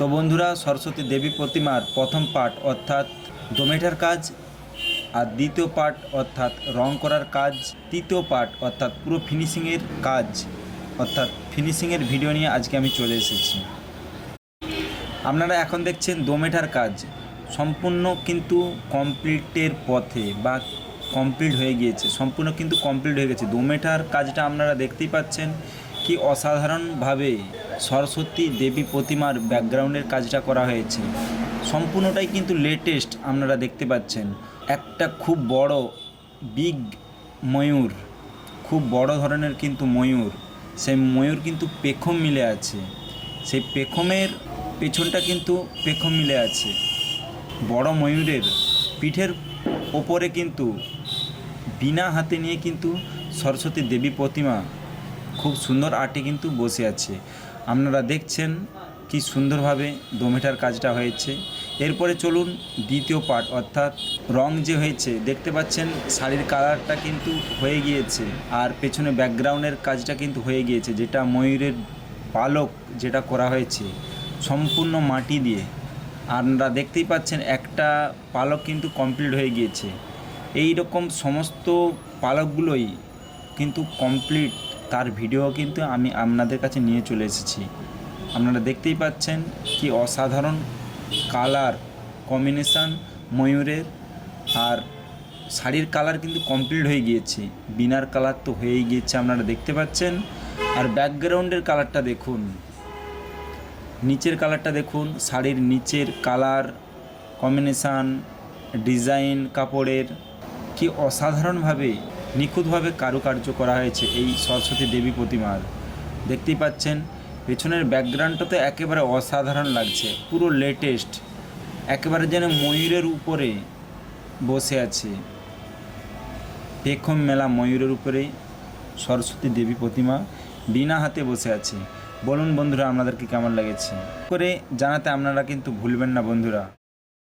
তো বন্ধুরা, সরস্বতী দেবী প্রতিমার প্রথম পার্ট অর্থাৎ ডোমেটার কাজ আর দ্বিতীয় পার্ট অর্থাৎ রং করার কাজ, তৃতীয় পার্ট অর্থাৎ পুরো ফিনিশিংয়ের কাজ অর্থাৎ ফিনিশিংয়ের ভিডিও নিয়ে আজকে আমি চলে এসেছি। আপনারা এখন দেখছেন দোমেটার কাজ। সম্পূর্ণ কিন্তু কমপ্লিটের পথে বা কমপ্লিট হয়ে গিয়েছে। সম্পূর্ণ কিন্তু কমপ্লিট হয়ে গেছে। দোমেটার কাজটা আপনারা দেখতেই পাচ্ছেন কি অসাধারণভাবে সরস্বতী দেবী প্রতিমার ব্যাকগ্রাউন্ডের কাজটা করা হয়েছে। সম্পূর্ণটাই কিন্তু লেটেস্ট আপনারা দেখতে পাচ্ছেন। একটা খুব বড় বিগ ময়ূর, খুব বড় ধরনের কিন্তু ময়ূর। সেই ময়ূর কিন্তু পেখম মিলে আছে। সেই পেখমের পেছনটা কিন্তু পেখম মিলে আছে। বড় ময়ূরের পিঠের ওপরে কিন্তু বিনা হাতে নিয়ে কিন্তু সরস্বতী দেবী প্রতিমা খুব সুন্দর আর্টে কিন্তু বসে আছে। আপনারা দেখছেন কি সুন্দরভাবে দোমেটার কাজটা হয়েছে। এরপরে চলুন দ্বিতীয় পার্ট অর্থাৎ রং যে হয়েছে, দেখতে পাচ্ছেন শাড়ির কালারটা কিন্তু হয়ে গিয়েছে আর পেছনে ব্যাকগ্রাউন্ডের কাজটা কিন্তু হয়ে গিয়েছে, যেটা ময়ূরের পালক যেটা করা হয়েছে, সম্পূর্ণ মাটি দিয়ে। আপনারা দেখতেই পাচ্ছেন একটা পালক কিন্তু কমপ্লিট হয়ে গিয়েছে। এই রকম সমস্ত পালকগুলোই কিন্তু কমপ্লিট তার ভিডিও কিন্তু আমি আপনাদের কাছে নিয়ে চলে এসেছি। আপনারা দেখতেই পাচ্ছেন কি অসাধারণ কালার কম্বিনেশান ময়ূরের আর শাড়ির কালার কিন্তু কমপ্লিট হয়ে গিয়েছে। বিনার কালার তো হয়েই গিয়েছে, আপনারা দেখতে পাচ্ছেন। আর ব্যাকগ্রাউন্ডের কালারটা দেখুন। নিচের কালারটা দেখুন, শাড়ির নিচের কালার কম্বিনেশান ডিজাইন কাপড়ের। কি অসাধারণভাবে নিখুঁতভাবে কারুকার্য করা হয়েছে এই সরস্বতী দেবী প্রতিমার। দেখতেই পাচ্ছেন, পেছনের ব্যাকগ্রাউন্ডটা তো একেবারে অসাধারণ লাগছে, পুরো লেটেস্ট একেবারে যেন ময়ূরের উপরে বসে আছে। পেখম মেলা ময়ূরের উপরে সরস্বতী দেবী প্রতিমা বিনা হাতে বসে আছে। বলুন বন্ধুরা, আপনাদেরকে কেমন লেগেছে? করে জানাতে আপনারা কিন্তু ভুলবেন না বন্ধুরা।